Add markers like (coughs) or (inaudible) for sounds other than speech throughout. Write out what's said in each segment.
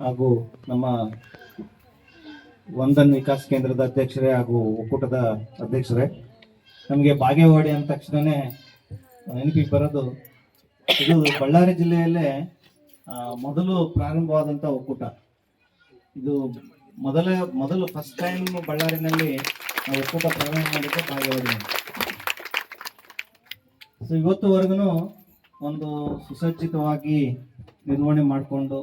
ಹಾಗೂ ನಮ್ಮ ವಂದನ್ ವಿಕಾಸ್ ಕೇಂದ್ರದ ಅಧ್ಯಕ್ಷರೇ ಹಾಗೂ ಒಕ್ಕೂಟದ ಅಧ್ಯಕ್ಷರೇ, ನಮಗೆ ಬಾಗೇವಾಡಿ ಅಂದ ತಕ್ಷಣನೇ ನೆನಪಿಗೆ ಬರೋದು, ಇದು ಬಳ್ಳಾರಿ ಜಿಲ್ಲೆಯಲ್ಲೇ ಮೊದಲು ಪ್ರಾರಂಭವಾದಂಥ ಒಕ್ಕೂಟ. ಇದು ಮೊದಲ, ಮೊದಲು ಫಸ್ಟ್ ಟೈಮ್ ಬಳ್ಳಾರಿನಲ್ಲಿ ಒಕ್ಕೂಟ ಪ್ರಾರಂಭ ಮಾಡಿದ್ದು ಬಾಗೇವಾಡಿ ಸೊ ಇವತ್ತುವರೆಗೂ ಒಂದು ಸುಸಜ್ಜಿತವಾಗಿ ನಿರ್ವಹಣೆ ಮಾಡಿಕೊಂಡು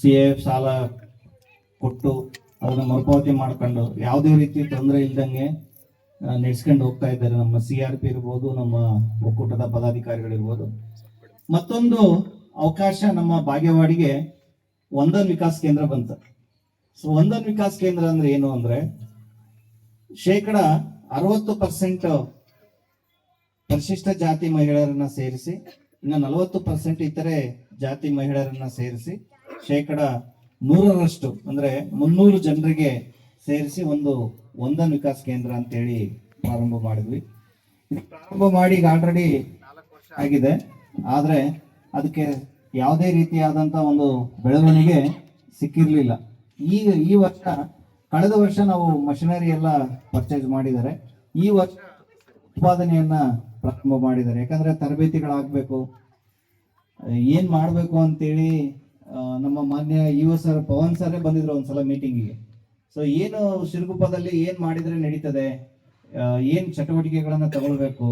ಸಿ ಎ ಸಾಲ ಕೊಟ್ಟು ಅದನ್ನ ಮರುಪಾವತಿ ಮಾಡ್ಕೊಂಡು ಯಾವುದೇ ರೀತಿ ತೊಂದರೆ ಇಲ್ದಂಗೆ ನಡೆಸ್ಕೊಂಡು ಹೋಗ್ತಾ ಇದ್ದಾರೆ. ನಮ್ಮ ಸಿ ಆರ್ ಪಿ ಇರ್ಬೋದು, ನಮ್ಮ ಒಕ್ಕೂಟದ ಪದಾಧಿಕಾರಿಗಳಿರ್ಬೋದು. ಮತ್ತೊಂದು ಅವಕಾಶ ನಮ್ಮ ಭಾಗ್ಯವಾಡಿಗೆ ಒಂದನ್ ವಿಕಾಸ್ ಕೇಂದ್ರ ಬಂತು. ಸೊ ಒಂದನ್ ವಿಕಾಸ್ ಕೇಂದ್ರ ಅಂದ್ರೆ ಏನು ಅಂದ್ರೆ, ಶೇಕಡ ಅರವತ್ತು ಪರ್ಸೆಂಟ್ ಪರಿಶಿಷ್ಟ ಜಾತಿ ಮಹಿಳೆಯರನ್ನ ಸೇರಿಸಿ, ಇನ್ನು ನಲವತ್ತು ಪರ್ಸೆಂಟ್ ಇತರೆ ಜಾತಿ ಮಹಿಳೆಯರನ್ನ ಸೇರಿಸಿ ಶೇಕಡ ನೂರರಷ್ಟು, ಅಂದ್ರೆ ಮುನ್ನೂರು ಜನರಿಗೆ ಸೇರಿಸಿ ಒಂದು ಒಂದನ್ ವಿಕಾಸ್ ಕೇಂದ್ರ ಅಂತೇಳಿ ಪ್ರಾರಂಭ ಮಾಡಿದ್ವಿ. ಪ್ರಾರಂಭ ಮಾಡಿ ಈಗ ಆಲ್ರೆಡಿ ಆಗಿದೆ. ಆದ್ರೆ ಅದಕ್ಕೆ ಯಾವುದೇ ರೀತಿಯಾದಂತ ಒಂದು ಬೆಳವಣಿಗೆ ಸಿಕ್ಕಿರ್ಲಿಲ್ಲ. ಈಗ ಈ ವರ್ಷ, ಕಳೆದ ವರ್ಷ ನಾವು ಮಷಿನರಿ ಎಲ್ಲ ಪರ್ಚೇಸ್ ಮಾಡಿದ್ದಾರೆ. ಈ ವರ್ಷ ಉತ್ಪಾದನೆಯನ್ನ ಪ್ರಾರಂಭ ಮಾಡಿದ್ದಾರೆ. ಯಾಕಂದ್ರೆ ತರಬೇತಿಗಳಾಗಬೇಕು ಏನ್ ಮಾಡಬೇಕು ಅಂತೇಳಿ ನಮ್ಮ ಮಾನ್ಯ ಯುವ ಸರ್ ಪವನ್ ಸರ್ ಬಂದಿದ್ರು ಒಂದ್ಸಲ ಮೀಟಿಂಗಿಗೆ. ಸೊ ಏನು ಶಿರಗುಪ್ಪದಲ್ಲಿ ಏನ್ ಮಾಡಿದ್ರೆ ನಡೀತದೆ? ಏನು ಏನ್ ಚಟುವಟಿಕೆಗಳನ್ನ ತಗೊಳ್ಬೇಕು?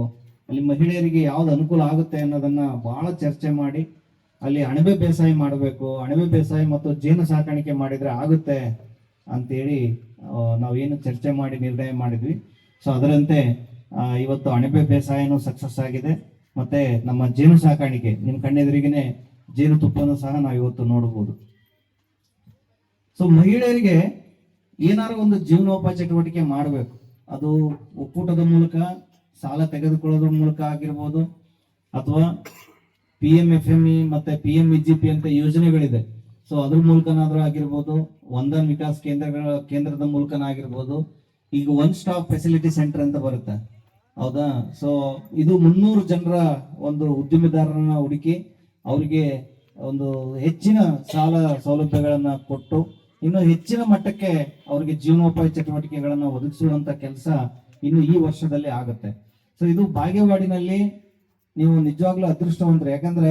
ಅಲ್ಲಿ ಮಹಿಳೆಯರಿಗೆ ಯಾವ್ದು ಅನುಕೂಲ ಆಗುತ್ತೆ ಅನ್ನೋದನ್ನ ಬಹಳ ಚರ್ಚೆ ಮಾಡಿ, ಅಲ್ಲಿ ಅಣಬೆ ಬೇಸಾಯ ಮಾಡಬೇಕು, ಅಣಬೆ ಬೇಸಾಯ ಮತ್ತು ಜೇನು ಸಾಕಾಣಿಕೆ ಮಾಡಿದ್ರೆ ಆಗುತ್ತೆ ಅಂತೇಳಿ ನಾವೇನು ಚರ್ಚೆ ಮಾಡಿ ನಿರ್ಣಯ ಮಾಡಿದ್ವಿ. ಸೊ ಅದರಂತೆ ಇವತ್ತು ಅಣಬೆ ಬೇಸಾಯನೂ ಸಕ್ಸಸ್ ಆಗಿದೆ. ಮತ್ತೆ ನಮ್ಮ ಜೇನು ಸಾಕಾಣಿಕೆ ನಿಮ್ಮ ಜೇನು ಜೇನುತುಪ್ಪನೂ ಸಹ ನಾವು ಇವತ್ತು ನೋಡಬಹುದು ಸೊ ಮಹಿಳೆಯರಿಗೆ ಏನಾರು ಒಂದು ಜೀವನೋಪಾಯ ಚಟುವಟಿಕೆ ಮಾಡಬೇಕು. ಅದು ಒಕ್ಕೂಟದ ಮೂಲಕ, ಸಾಲ ತೆಗೆದುಕೊಳ್ಳೋದ್ರ ಮೂಲಕ ಆಗಿರ್ಬೋದು, ಅಥವಾ P M F M E ಮತ್ತೆ ಪಿ ಎಂ ಜಿ ಪಿ ಅಂತ ಯೋಜನೆಗಳಿದೆ. ಸೊ ಅದ್ರ ಮೂಲಕನಾದ್ರೂ ಆಗಿರ್ಬೋದು, ಒಂದನ್ ವಿಕಾಸ್ ಕೇಂದ್ರಗಳ, ಕೇಂದ್ರದ ಮೂಲಕನ ಆಗಿರ್ಬೋದು ಈಗ ಒನ್ ಸ್ಟಾಪ್ ಫೆಸಿಲಿಟಿ ಸೆಂಟರ್ ಅಂತ ಬರುತ್ತೆ. ಹೌದಾ? ಸೊ ಇದು ಮುನ್ನೂರು ಜನರ ಒಂದು ಉದ್ಯಮಿದಾರರನ್ನ ಹುಡುಕಿ ಅವರಿಗೆ ಒಂದು ಹೆಚ್ಚಿನ ಸಾಲ ಸೌಲಭ್ಯಗಳನ್ನು ಕೊಟ್ಟು, ಇನ್ನು ಹೆಚ್ಚಿನ ಮಟ್ಟಕ್ಕೆ ಅವರಿಗೆ ಜೀವನೋಪಾಯ ಚಟುವಟಿಕೆಗಳನ್ನು ಒದಗಿಸುವಂತ ಕೆಲಸ ಇನ್ನು ಈ ವರ್ಷದಲ್ಲಿ ಆಗುತ್ತೆ. ಸೊ ಇದು ಬಾಗೇವಾಡಿನಲ್ಲಿ ನೀವು ನಿಜವಾಗ್ಲೂ ಅದೃಷ್ಟವಂತರು. ಯಾಕಂದ್ರೆ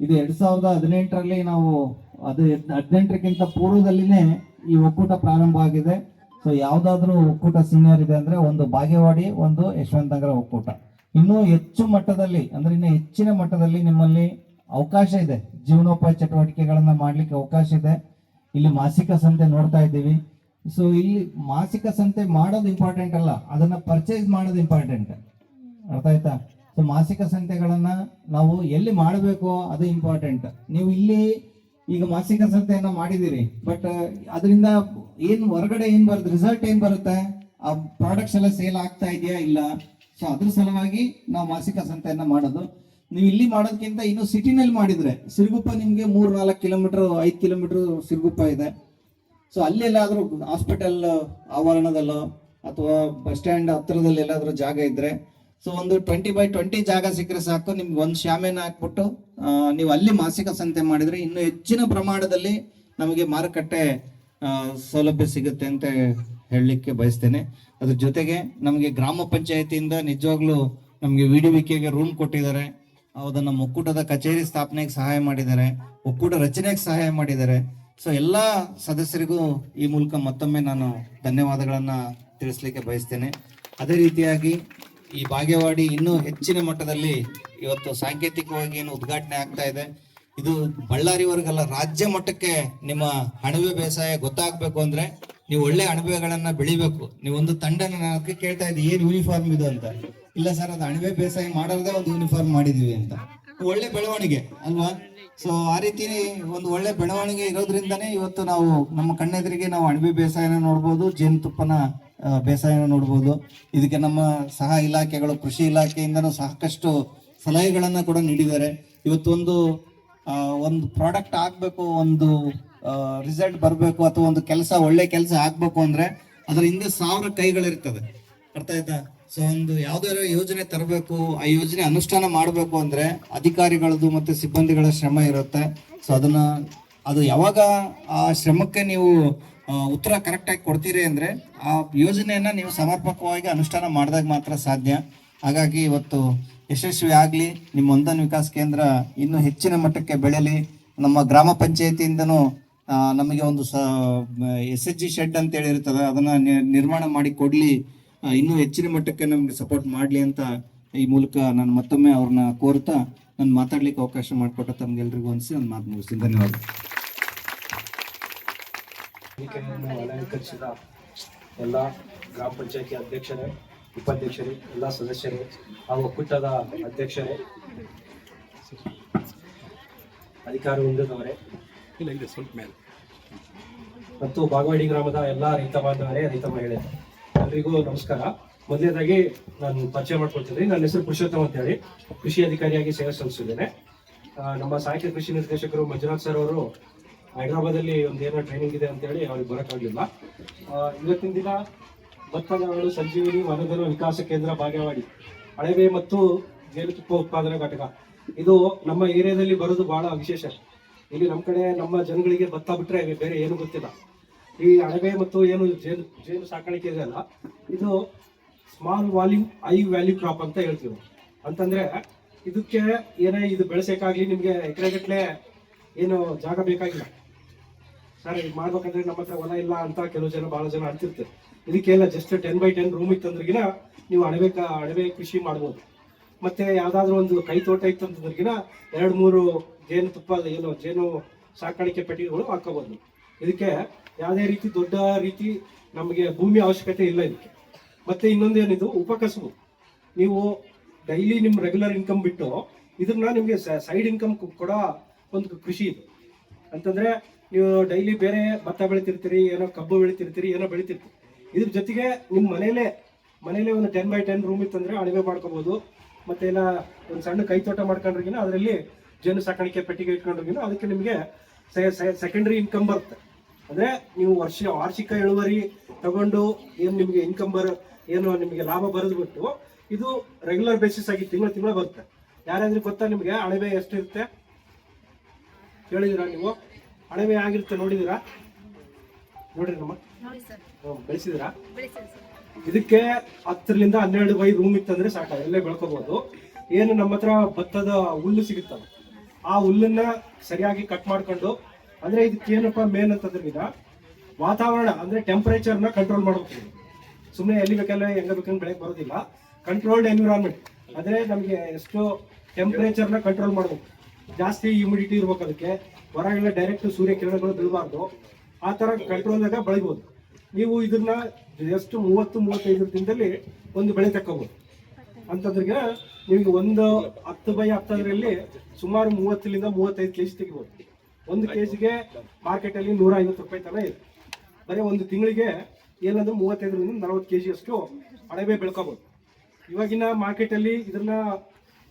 ಇದು ಎರಡ್ ಸಾವಿರದ ಹದಿನೆಂಟರಲ್ಲಿ ನಾವು ಅದು ಹದಿನೆಂಟಕ್ಕಿಂತ ಪೂರ್ವದಲ್ಲಿನೇ ಈ ಒಕ್ಕೂಟ ಪ್ರಾರಂಭ ಆಗಿದೆ. ಸೊ ಯಾವುದಾದ್ರೂ ಒಕ್ಕೂಟ ಸೀನಿಯರ್ ಇದೆ ಅಂದ್ರೆ ಒಂದು ಬಾಗೇವಾಡಿ, ಒಂದು ಯಶವಂತ ನಗರ ಒಕ್ಕೂಟ. ಇನ್ನೂ ಹೆಚ್ಚು ಮಟ್ಟದಲ್ಲಿ, ಅಂದ್ರೆ ಇನ್ನು ಹೆಚ್ಚಿನ ಮಟ್ಟದಲ್ಲಿ ನಿಮ್ಮಲ್ಲಿ ಅವಕಾಶ ಇದೆ. ಜೀವನೋಪಾಯ ಚಟುವಟಿಕೆಗಳನ್ನು ಮಾಡ್ಲಿಕ್ಕೆ ಅವಕಾಶ ಇದೆ. ಇಲ್ಲಿ ಮಾಸಿಕ ಸಂತೆ ನೋಡ್ತಾ ಇದ್ದೀವಿ. ಸೊ ಇಲ್ಲಿ ಮಾಸಿಕ ಸಂತೆ ಮಾಡೋದು ಇಂಪಾರ್ಟೆಂಟ್ ಅಲ್ಲ. ಅದನ್ನ ಪರ್ಚೇಸ್ ಮಾಡೋದು ಇಂಪಾರ್ಟೆಂಟ್ ಅರ್ಥ ಆಯ್ತಾ? ಸೊ ಮಾಸಿಕ ಸಂತೆಗಳನ್ನು ನಾವು ಎಲ್ಲಿ ಮಾಡಬೇಕು ಅದು ಇಂಪಾರ್ಟೆಂಟ್ ನೀವು ಇಲ್ಲಿ ಈಗ ಮಾಸಿಕ ಸಂತೆಯನ್ನು ಮಾಡಿದಿರಿ ಬಟ್ ಅದರಿಂದ ಏನ್ ಹೊರಗಡೆ ಏನ್ ಬರುತ್ತೆ ರಿಸಲ್ಟ್ ಏನ್ ಬರುತ್ತೆ? ಆ ಪ್ರಾಡಕ್ಟ್ಸ್ ಎಲ್ಲ ಸೇಲ್ ಆಗ್ತಾ ಇದೆಯಾ ಇಲ್ಲ? ಸೊ ಅದ್ರ ಸಲುವಾಗಿ ನಾವು ಮಾಸಿಕ ಸಂತೆಯನ್ನ ಮಾಡೋದು. ನೀವು ಇಲ್ಲಿ ಮಾಡೋದಕ್ಕಿಂತ ಇನ್ನು ಸಿಟಿನಲ್ಲಿ ಮಾಡಿದ್ರೆ, ಸಿರುಗುಪ್ಪ ನಿಮ್ಗೆ ಮೂರ್ ನಾಲ್ಕು ಕಿಲೋಮೀಟರ್ ಐದು ಕಿಲೋಮೀಟರ್ ಸಿರುಗುಪ್ಪ ಇದೆ. ಸೊ ಅಲ್ಲೆಲ್ಲಾದ್ರೂ ಹಾಸ್ಪಿಟಲ್ ಆವರಣದಲ್ಲೋ ಅಥವಾ ಬಸ್ ಸ್ಟ್ಯಾಂಡ್ ಹತ್ರದಲ್ಲಿ ಎಲ್ಲಾದರೂ ಜಾಗ ಇದ್ರೆ ಸೊ ಒಂದು ಟ್ವೆಂಟಿ ಬೈ ಟ್ವೆಂಟಿ ಜಾಗ ಸಿಕ್ಕರೆ ಸಾಕು. ನಿಮ್ಗೆ ಒಂದು ಶಾಮಿಯಾನ ಹಾಕ್ಬಿಟ್ಟು ನೀವು ಅಲ್ಲಿ ಮಾಸಿಕ ಸಂತೆ ಮಾಡಿದ್ರೆ ಇನ್ನು ಹೆಚ್ಚಿನ ಪ್ರಮಾಣದಲ್ಲಿ ನಮಗೆ ಮಾರುಕಟ್ಟೆ ಸೌಲಭ್ಯ ಸಿಗುತ್ತೆ ಅಂತ ಹೇಳಲಿಕ್ಕೆ ಬಯಸ್ತೇನೆ. ಅದ್ರ ಜೊತೆಗೆ ನಮಗೆ ಗ್ರಾಮ ಪಂಚಾಯತಿಯಿಂದ ನಿಜವಾಗ್ಲೂ ನಮಗೆ ವಿ ವಿಕೆಗೆ ರೂಮ್ ಕೊಟ್ಟಿದ್ದಾರೆ. ಅದನ್ನು ಒಕ್ಕೂಟದ ಕಚೇರಿ ಸ್ಥಾಪನೆಗೆ ಸಹಾಯ ಮಾಡಿದ್ದಾರೆ. ಒಕ್ಕೂಟ ರಚನೆಗೆ ಸಹಾಯ ಮಾಡಿದ್ದಾರೆ. ಸೊ ಎಲ್ಲ ಸದಸ್ಯರಿಗೂ ಈ ಮೂಲಕ ಮತ್ತೊಮ್ಮೆ ನಾನು ಧನ್ಯವಾದಗಳನ್ನು ತಿಳಿಸ್ಲಿಕ್ಕೆ ಬಯಸ್ತೇನೆ. ಅದೇ ರೀತಿಯಾಗಿ ಈ ಬಾಗೇವಾಡಿ ಇನ್ನೂ ಹೆಚ್ಚಿನ ಮಟ್ಟದಲ್ಲಿ ಇವತ್ತು ಸಾಂಕೇತಿಕವಾಗಿ ಏನು ಉದ್ಘಾಟನೆ ಆಗ್ತಾ ಇದೆ. ಇದು ಬಳ್ಳಾರಿವರೆಗಲ್ಲ, ರಾಜ್ಯ ಮಟ್ಟಕ್ಕೆ ನಿಮ್ಮ ಅಣಬೆ ಬೇಸಾಯ ಗೊತ್ತಾಗ್ಬೇಕು ಅಂದ್ರೆ ನೀವು ಒಳ್ಳೆ ಅಣಬೆಗಳನ್ನ ಬೆಳಿಬೇಕು. ನೀವು ಒಂದು ತಂಡನ ಕೇಳ್ತಾ ಇದ್ದೀವಿ ಏನು ಯೂನಿಫಾರ್ಮ್ ಇದು ಅಂತ. ಇಲ್ಲ ಸರ್, ಅದು ಅಣಬೆ ಬೇಸಾಯ ಮಾಡೋದೇ ಒಂದು ಯೂನಿಫಾರ್ಮ್ ಮಾಡಿದೀವಿ ಅಂತ. ಒಳ್ಳೆ ಬೆಳವಣಿಗೆ, ಅಲ್ವಾ? ಸೊ ಆ ರೀತಿ ಒಂದು ಒಳ್ಳೆ ಬೆಳವಣಿಗೆ ಇರೋದ್ರಿಂದನೇ ಇವತ್ತು ನಾವು ನಮ್ಮ ಕಣ್ಣೆದರಿಗೆ ನಾವು ಅಣಬೆ ಬೇಸಾಯನ ನೋಡ್ಬೋದು ಜೇನುತುಪ್ಪನ ಆ, ಬೇಸಾಯನ ನೋಡ್ಬೋದು. ಇದಕ್ಕೆ ನಮ್ಮ ಸಹ ಇಲಾಖೆಗಳು ಕೃಷಿ ಇಲಾಖೆಯಿಂದನೂ ಸಾಕಷ್ಟು ಸಲಹೆಗಳನ್ನು ಕೂಡ ನೀಡಿದ್ದಾರೆ. ಇವತ್ತೊಂದು ಒಂದು ಪ್ರಾಡಕ್ಟ್ ಆಗಬೇಕು ಒಂದು ರಿಸಲ್ಟ್ ಬರಬೇಕು ಅಥವಾ ಒಂದು ಕೆಲಸ ಒಳ್ಳೆ ಕೆಲಸ ಆಗಬೇಕು ಅಂದ್ರೆ ಅದರ ಹಿಂದೆ ಸಾವಿರ ಕೈಗಳಿರ್ತದೆ. ಅರ್ಥ ಆಯ್ತಾ? ಸೊ ಒಂದು ಯಾವುದೇ ಯೋಜನೆ ತರಬೇಕು ಆ ಯೋಜನೆ ಅನುಷ್ಠಾನ ಮಾಡಬೇಕು ಅಂದ್ರೆ ಅಧಿಕಾರಿಗಳದ್ದು ಮತ್ತೆ ಸಿಬ್ಬಂದಿಗಳ ಶ್ರಮ ಇರುತ್ತೆ. ಸೊ ಅದನ್ನ ಅದು ಯಾವಾಗ ಆ ಶ್ರಮಕ್ಕೆ ನೀವು ಉತ್ತರ ಕರೆಕ್ಟಾಗಿ ಕೊಡ್ತೀರಿ ಅಂದರೆ ಆ ಯೋಜನೆಯನ್ನು ನೀವು ಸಮರ್ಪಕವಾಗಿ ಅನುಷ್ಠಾನ ಮಾಡಿದಾಗ ಮಾತ್ರ ಸಾಧ್ಯ. ಹಾಗಾಗಿ ಇವತ್ತು ಯಶಸ್ವಿ ಆಗಲಿ, ನಿಮ್ಮ ಒಂದನ್ ವಿಕಾಸ್ ಕೇಂದ್ರ ಇನ್ನೂ ಹೆಚ್ಚಿನ ಮಟ್ಟಕ್ಕೆ ಬೆಳೆಯಲಿ ನಮ್ಮ ಗ್ರಾಮ ಪಂಚಾಯತಿಯಿಂದನೂ ನಮಗೆ ಒಂದು ಸ ಎಸ್ ಎಚ್ ಜಿ ಶೆಡ್ ಅಂತ ಹೇಳಿರ್ತದೆ ಅದನ್ನು ನಿರ್ಮಾಣ ಮಾಡಿ ಕೊಡಲಿ. ಇನ್ನೂ ಹೆಚ್ಚಿನ ಮಟ್ಟಕ್ಕೆ ನಮಗೆ ಸಪೋರ್ಟ್ ಮಾಡಲಿ ಅಂತ ಈ ಮೂಲಕ ನಾನು ಮತ್ತೊಮ್ಮೆ ಅವ್ರನ್ನ ಕೋರ್ತಾ, ನಾನು ಮಾತಾಡ್ಲಿಕ್ಕೆ ಅವಕಾಶ ಮಾಡಿಕೊಟ್ಟ ತಮ್ಗೆಲ್ರಿಗೂ ಅನಿಸಿ ಮಾತು ಮುಗಿಸ್ತೀನಿ. ಧನ್ಯವಾದ ವೇದಿಕೆಯನ್ನು ಅಲಂಕರಿಸಿದ ಎಲ್ಲ ಗ್ರಾಮ ಪಂಚಾಯತಿ ಅಧ್ಯಕ್ಷರೇ ಉಪಾಧ್ಯಕ್ಷರೇ ಎಲ್ಲ ಸದಸ್ಯರೇ ಹಾಗೂ ಒಕ್ಕೂಟದ ಅಧ್ಯಕ್ಷರೇ ಅಧಿಕಾರಿ ಹೊಂದಿದವರೇ ಮತ್ತು ಬಾಗವಾಡಿ ಗ್ರಾಮದ ಎಲ್ಲ ರೈತ ಬಾಂಧವರೇ ರೈತ ಮಹಿಳೆ ಎಲ್ರಿಗೂ ನಮಸ್ಕಾರ. ಮೊದಲನೇದಾಗಿ ನಾನು ಪರಿಚಯ ಮಾಡ್ಕೊಳ್ತೀನಿ. ನನ್ನ ಹೆಸರು ಪುರುಷೋತ್ತಮ ಅಂತ ಹೇಳಿ ಕೃಷಿ ಅಧಿಕಾರಿಯಾಗಿ ಸೇವೆ ಸಲ್ಲಿಸಿದ್ದೇನೆ. ನಮ್ಮ ಸಾಹಿತ್ಯ ಕೃಷಿ ನಿರ್ದೇಶಕರು ಮಂಜುನಾಥ್ ಸರ್ ಅವರು ಹೈದರಾಬಾದಲ್ಲಿ ಒಂದು ಏನೋ ಟ್ರೈನಿಂಗ್ ಇದೆ ಅಂತ ಹೇಳಿ ಅವ್ರಿಗೆ ಬರೋಕ್ಕಾಗಲಿಲ್ಲ ಇವತ್ತಿನ ದಿನ ಭತ್ತದ ನಾಡು ಸಂಜೀವಿನಿ ವನಧನ ವಿಕಾಸ ಕೇಂದ್ರ ಬಾಗೇವಾಡಿ ಅಳವೆ ಮತ್ತು ಜೇನುತುಪ್ಪ ಉತ್ಪಾದನಾ ಘಟಕ. ಇದು ನಮ್ಮ ಏರಿಯಾದಲ್ಲಿ ಬರೋದು ಬಹಳ ವಿಶೇಷ. ಇಲ್ಲಿ ನಮ್ಮ ಕಡೆ ನಮ್ಮ ಜನಗಳಿಗೆ ಭತ್ತ ಬಿಟ್ರೆ ಬೇರೆ ಏನು ಗೊತ್ತಿಲ್ಲ. ಈ ಅಣಬೆ ಮತ್ತು ಏನು ಜೇನು ಜೇನು ಸಾಕಾಣಿಕೆ ಇದೆ ಅಲ್ಲ, ಇದು small volume high value crop ಅಂತ ಹೇಳ್ತೀವಿ. ಅಂತಂದ್ರೆ ಇದಕ್ಕೆ ಏನೇ ಇದು ಬೆಳೆಸೋಕ್ಕಾಗ್ಲಿ ನಿಮಗೆ ಎಕರೆಗಟ್ಟಲೆ ಏನು ಜಾಗ ಬೇಕಾಗಿಲ್ಲ. ಸರ್ ಇದು ಮಾಡ್ಬೇಕಂದ್ರೆ ನಮ್ಮ ಹತ್ರ ಹೊಲ ಇಲ್ಲ ಅಂತ ಕೆಲವು ಜನ ಬಹಳ ಜನ ಅಂತಿರ್ತಾರೆ. ಇದಕ್ಕೆಲ್ಲ just ten by ten room ಇತ್ತಂದ್ರಗಿನ ನೀವು ಅಡವೆ ಅಣಬೆ ಕೃಷಿ ಮಾಡ್ಬೋದು. ಮತ್ತೆ ಯಾವ್ದಾದ್ರು ಒಂದು ಕೈ ತೋಟ ಇತ್ತಂದ್ರಗಿನ ಎರಡು ಮೂರು ಜೇನು ತುಪ್ಪ, ಏನು, ಜೇನು ಸಾಕಾಣಿಕೆ ಪೆಟ್ಟಿಗೆಗಳು ಹಾಕೋಬಹುದು ಇದಕ್ಕೆ ಯಾವುದೇ ರೀತಿ ದೊಡ್ಡ ರೀತಿ ನಮಗೆ ಭೂಮಿ ಅವಶ್ಯಕತೆ ಇಲ್ಲ ಇದಕ್ಕೆ. ಮತ್ತೆ ಇನ್ನೊಂದೇನಿದು ಉಪಕಸಬು. ನೀವು ಡೈಲಿ ನಿಮ್ಮ ರೆಗ್ಯುಲರ್ ಇನ್ಕಮ್ ಬಿಟ್ಟು ಇದನ್ನ ನಿಮಗೆ ಸೈಡ್ ಇನ್ಕಮ್ ಕೊಡೋ ಒಂದು ಕೃಷಿ ಇದು. ಅಂತಂದ್ರೆ ನೀವು ಡೈಲಿ ಬೇರೆ ಭತ್ತ ಬೆಳಿತಿರ್ತೀರಿ, ಏನೋ ಕಬ್ಬು ಬೆಳಿತಿರ್ತೀರಿ, ಏನೋ ಬೆಳಿತಿರ್ತೀರಿ. ಇದ್ರ ಜೊತೆಗೆ ನಿಮ್ಮ ಮನೇಲೇ, ಮನೇಲೆ ಒಂದು ಟೆನ್ ಬೈ ಟೆನ್ ರೂಮ್ ಇತ್ತಂದ್ರೆ ಅಳಿವೆ ಮಾಡ್ಕೋಬಹುದು ಮತ್ತೆ ಇಲ್ಲ ಒಂದು ಸಣ್ಣ ಕೈ ತೋಟ ಮಾಡ್ಕೊಂಡ್ರಿಗಿನ ಅದರಲ್ಲಿ ಜೇನು ಸಾಕಾಣಿಕೆ ಪೆಟ್ಟಿಗೆ ಇಟ್ಕೊಂಡ್ರಿಗಿನ ಅದಕ್ಕೆ ನಿಮಗೆ ಸೆಕೆಂಡರಿ ಇನ್ಕಮ್ ಬರುತ್ತೆ. ಅಂದ್ರೆ ನೀವು ವರ್ಷ, ವಾರ್ಷಿಕ ಇಳುವರಿ ತಗೊಂಡು ಏನು ನಿಮಗೆ ಇನ್ಕಮ್ ಬರ, ಏನು ನಿಮಗೆ ಲಾಭ ಬರೆದು ಬಿಟ್ಟು ಇದು ರೆಗ್ಯುಲರ್ ಬೇಸಿಸ್ ಆಗಿ ತಿಂಗಳ ತಿಂಗಳ ಬರುತ್ತೆ. ಯಾರಾದ್ರೂ ಗೊತ್ತಾ ನಿಮಗೆ? ಅಣಬೆ ಎಷ್ಟಿರುತ್ತೆ? ಹೇಳಿದಿರಾ ನೀವು? ಅಣಬೆ ಆಗಿರುತ್ತೆ ನೋಡಿದಿರಾ? ನೋಡ್ರಿ ನಮ್ಮ. ಬೆಳೆಸಿದಿರಾ? ಇದಕ್ಕೆ ಹತ್ತರಿಂದ ಹನ್ನೆರಡು ಬೈ ರೂಮ್ ಇತ್ತಂದ್ರೆ ಸಾಕ ಎಲ್ಲೇ ಬೆಳ್ಕೋಬಹುದು ಏನು ನಮ್ಮ ಹತ್ರ ಭತ್ತದ ಹುಲ್ಲು ಸಿಗುತ್ತಲ್ಲ ಆ ಹುಲ್ಲನ್ನ ಸರಿಯಾಗಿ ಕಟ್ ಮಾಡ್ಕೊಂಡು ಅಂದ್ರೆ ಇದಕ್ಕೆ ಏನಪ್ಪ ಮೇನ್ ಅಂತಂದ್ರಿಗಿನ ವಾತಾವರಣ ಅಂದ್ರೆ ಟೆಂಪರೇಚರ್ನ ಕಂಟ್ರೋಲ್ ಮಾಡ್ಬೇಕು. ಸುಮ್ಮನೆ ಎಲ್ಲಿ ಬೇಕಲ್ಲ ಹೆಂಗ ಬೇಕಂದ್ರೆ ಬೆಳಗ್ಗೆ ಬರೋದಿಲ್ಲ. ಕಂಟ್ರೋಲ್ಡ್ ಎನ್ವಿರಾನ್ಮೆಂಟ್ ಅಂದ್ರೆ ನಮಗೆ ಎಷ್ಟು ಟೆಂಪರೇಚರ್ನ ಕಂಟ್ರೋಲ್ ಮಾಡ್ಬೇಕು. ಜಾಸ್ತಿ ಹ್ಯೂಮಿಡಿಟಿ ಇರ್ಬೇಕು ಅದಕ್ಕೆ. ಹೊರಗೆಲ್ಲ ಡೈರೆಕ್ಟ್ ಸೂರ್ಯ ಕಿರಣಗಳು ಬೀಳಬಾರ್ದು. ಆ ತರ ಕಂಟ್ರೋಲ್ದಾಗ ಬೆಳಿಬೋದು. ನೀವು ಇದನ್ನ ಎಷ್ಟು ಮೂವತ್ತು, ಮೂವತ್ತೈದು ದಿನದಲ್ಲಿ ಒಂದು ಬೆಳೆ ತಕ್ಕೋಬಹುದು ಅಂತಂದ್ರಿಗೆ ನಿಮಗೆ ಒಂದು ಹತ್ತು ಬೈ ಹತ್ತದರಲ್ಲಿ ಸುಮಾರು ಮೂವತ್ತರಿಂದ ಮೂವತ್ತೈದು ಕೆಜಿ ತೆಗಿಬೋದು. ಒಂದು ಕೆಜಿಗೆ ಮಾರ್ಕೆಟಲ್ಲಿ ನೂರ ಐವತ್ತು ರೂಪಾಯಿ ತನಕ ಇದೆ. ಬರೀ ಒಂದು ತಿಂಗಳಿಗೆ ಏನಂದ್ರೆ ಮೂವತ್ತೈದರಿಂದ ನಲವತ್ತು ಕೆಜಿ ಅಷ್ಟು ಅಣಬೆ ಬೆಳ್ಕೋಬಹುದು ಇವಾಗಿನ ಮಾರ್ಕೆಟಲ್ಲಿ ಇದನ್ನ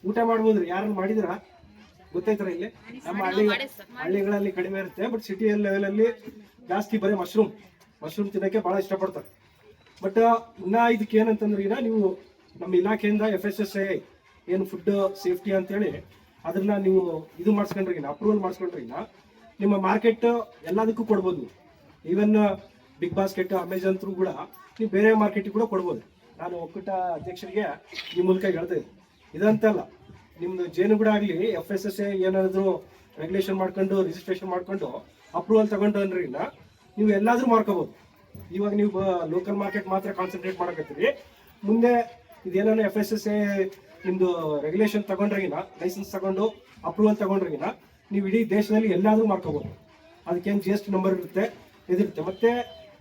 ಊಟ ಮಾಡ್ಬೋದ್ರಿ? ಯಾರನ್ನ ಮಾಡಿದಿರಾ? ಗೊತ್ತೈತರ ಇಲ್ಲಿ? ನಮ್ಮ ಹಳ್ಳಿ ಹಳ್ಳಿಗಳಲ್ಲಿ ಕಡಿಮೆ ಇರುತ್ತೆ ಬಟ್ ಸಿಟಿ ಲೆವೆಲಲ್ಲಿ ಜಾಸ್ತಿ ಬರೀ ಮಶ್ರೂಮ್ ಮಶ್ರೂಮ್ ತಿನ್ನಕ್ಕೆ ಬಹಳ ಇಷ್ಟಪಡ್ತಾರೆ. ಬಟ್ ಇನ್ನ ಇದಕ್ಕೆ ಏನಂತಂದ್ರೆ ಈಗ ನೀವು ನಮ್ಮ ಇಲಾಖೆಯಿಂದ ಎಫ್ ಎಸ್ ಎಸ್ ಐ ಏನು ಫುಡ್ ಸೇಫ್ಟಿ ಅಂತೇಳಿ ಅದನ್ನ ನೀವು ಇದು ಮಾಡಿಸ್ಕೊಂಡ್ರಿಗಿನ ಅಪ್ರೂವಲ್ ಮಾಡಿಸ್ಕೊಂಡ್ರಿಗಿನ ನಿಮ್ಮ ಮಾರ್ಕೆಟ್ ಎಲ್ಲದಕ್ಕೂ ಕೊಡ್ಬೋದು even Big Basket Amazon through ಕೂಡ ನೀವು ಬೇರೆ ಮಾರ್ಕೆಟಿಗೆ ಕೂಡ ಕೊಡ್ಬೋದು. ನಾನು ಒಕ್ಕೂಟ ಅಧ್ಯಕ್ಷರಿಗೆ ಈ ಮೂಲಕ ಹೇಳ್ತಾ ಇದ್ದೀನಿ. ಇದಂತಲ್ಲ. ನಿಮ್ದು ಜೇನು ಕೂಡ ಆಗಲಿ ಎಫ್ ಎಸ್ ಎಸ್ ಏನಾದರೂ ರೆಗ್ಯುಲೇಷನ್ ಮಾಡ್ಕೊಂಡು ರಿಜಿಸ್ಟ್ರೇಷನ್ ಮಾಡ್ಕೊಂಡು ಅಪ್ರೂವಲ್ ತಗೊಂಡು ಅಂದ್ರಿಗಿನ ನೀವು ಎಲ್ಲಾದ್ರೂ ಮಾಡ್ಕೋಬಹುದು ಇವಾಗ ನೀವು ಲೋಕಲ್ ಮಾರ್ಕೆಟ್ ಮಾತ್ರ ಕಾನ್ಸಂಟ್ರೇಟ್ ಮಾಡಕತ್ತೀರಿ. ಮುಂದೆ ಇದೇನೋ ಎಫ್ ಎಸ್ ಎಸ್ ಎ ನಿಮ್ದು ರೆಗ್ಯುಲೇಷನ್ ತಗೊಂಡ್ರಿಗಿನ ಲೈಸೆನ್ಸ್ ತಗೊಂಡು ಅಪ್ರೂವಲ್ ತಗೊಂಡ್ರಿಗಿನ ನೀವು ಇಡೀ ದೇಶದಲ್ಲಿ ಎಲ್ಲಾದ್ರೂ ಮಾಡ್ಕೋಬಹುದು ಅದಕ್ಕೇನು ಜಿ ಎಸ್ ಟಿ ನಂಬರ್ ಇರುತ್ತೆ, ಇದಿರುತ್ತೆ. ಮತ್ತೆ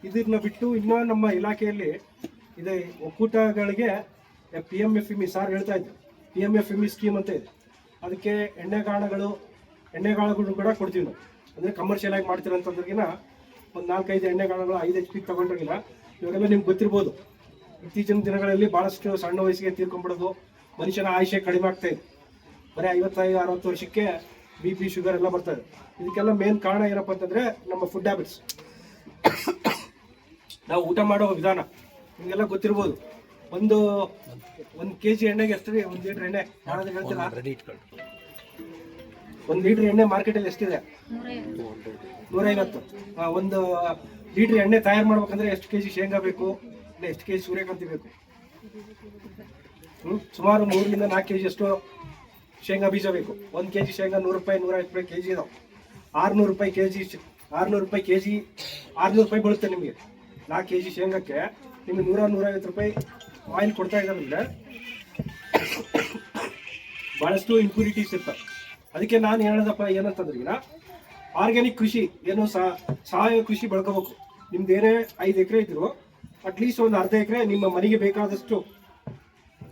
ಇದನ್ನ ಬಿಟ್ಟು ಇನ್ನೂ ನಮ್ಮ ಇಲಾಖೆಯಲ್ಲಿ ಇದೆ ಒಕ್ಕೂಟಗಳಿಗೆ P M F E sir ಹೇಳ್ತಾ ಇದ್ರು. P M F E scheme ಅಂತ ಇದೆ. ಅದಕ್ಕೆ ಎಣ್ಣೆಗಾಣಗಳು ಕಾಳುಗಳನ್ನು ಕೂಡ ಕೊಡ್ತೀವಿ ನಾವು. ಅಂದರೆ ಕಮರ್ಷಿಯಲ್ ಆಗಿ ಮಾಡ್ತಿರೋಂಥದ್ರಿಗಿನ ಒಂದು ನಾಲ್ಕೈದು ಎಣ್ಣೆಗಾಣಗಳು ಐದು ಎಚ್ ಪಿ ತಗೊಂಡ್ರಿಗಿನ ಇವಾಗೆಲ್ಲ ನಿಮ್ಗೆ ಗೊತ್ತಿರ್ಬೋದು. ಇತ್ತೀಚಿನ ದಿನಗಳಲ್ಲಿ ಭಾಳಷ್ಟು ಸಣ್ಣ ವಯಸ್ಸಿಗೆ ತೀರ್ಕೊಂಡ್ಬಿಡೋದು ಮನುಷ್ಯನ ಆಯುಷ್ಯ ಕಡಿಮೆ ಆಗ್ತಾ ಇದೆ. ಬರೀ ಐವತ್ತೈದು, ಅರವತ್ತು ವರ್ಷಕ್ಕೆ ಬಿ ಪಿ ಶುಗರ್ ಎಲ್ಲ ಬರ್ತದೆ ಇದಕ್ಕೆಲ್ಲ ಮೇನ್ ಕಾರಣ ಏನಪ್ಪ ಅಂತಂದರೆ ನಮ್ಮ ಫುಡ್ ಹ್ಯಾಬಿಟ್ಸ್ (coughs) ನಾವು ಊಟ ಮಾಡೋ ವಿಧಾನ, ನಿಮಗೆಲ್ಲ ಗೊತ್ತಿರ್ಬೋದು. ಒಂದು ಒಂದು ಕೆ ಜಿ ಎಣ್ಣೆಗೆ ಎಷ್ಟು ರೀ ಒಂದು ಲೀಟರ್ ಎಣ್ಣೆ. ಯಾರಾದ್ರೂ ಹೇಳ್ತೀರಾ? ಒಂದು ಲೀಟರ್ ಎಣ್ಣೆ ಮಾರ್ಕೆಟಲ್ಲಿ ಎಷ್ಟಿದೆ? ನೂರೈವತ್ತು. ಒಂದು ಲೀಟರ್ ಎಣ್ಣೆ ತಯಾರು ಮಾಡ್ಬೇಕಂದ್ರೆ ಎಷ್ಟು ಕೆಜಿ ಶೇಂಗಾ ಬೇಕು? ಇಲ್ಲ ಎಷ್ಟು ಕೆಜಿ ಸೂರ್ಯಕಾಂತಿ ಬೇಕು? ಸುಮಾರು ಮೂರರಿಂದ ನಾಲ್ಕು ಕೆಜಿ ಅಷ್ಟು ಶೇಂಗಾ ಬೀಜ ಬೇಕು. ಒಂದು ಕೆಜಿ ಶೇಂಗಾ ನೂರು ರೂಪಾಯಿ ನೂರೈವತ್ತು ರೂಪಾಯಿ ಕೆಜಿ ಇದಾವೆ. ಆರ್ನೂರು ರೂಪಾಯಿ ಕೆಜಿ ಆರ್ನೂರು ರೂಪಾಯಿ ಕೆಜಿ ಆರ್ನೂರು ರೂಪಾಯಿ ಬೀಳುತ್ತೆ ನಿಮಗೆ. ನಾಲ್ಕು ಕೆಜಿ ಶೇಂಗಾಕ್ಕೆ ನಿಮಗೆ ನೂರ ನೂರೈವತ್ತು ರೂಪಾಯಿ ಆಯಿಲ್ ಕೊಡ್ತಾ ಇದ್ದಾರೆ ಬಹಳಷ್ಟು ಇಂಪ್ಯೂರಿಟೀಸ್ ಇರ್ತವೆ ಅದಕ್ಕೆ ನಾನು ಹೇಳೋದಪ್ಪ ಏನಂತಂದ್ರೆ ಈಗ ಆರ್ಗ್ಯಾನಿಕ್ ಕೃಷಿ, ಏನು ಸಾವಯವ ಕೃಷಿ ಬೆಳ್ಕೋಬೇಕು. ನಿಮ್ದು ಏನೇ ಐದು ಎಕರೆ ಇದ್ರು ಅಟ್ಲೀಸ್ಟ್ ಒಂದು ಅರ್ಧ ಎಕರೆ ನಿಮ್ಮ ಮನೆಗೆ ಬೇಕಾದಷ್ಟು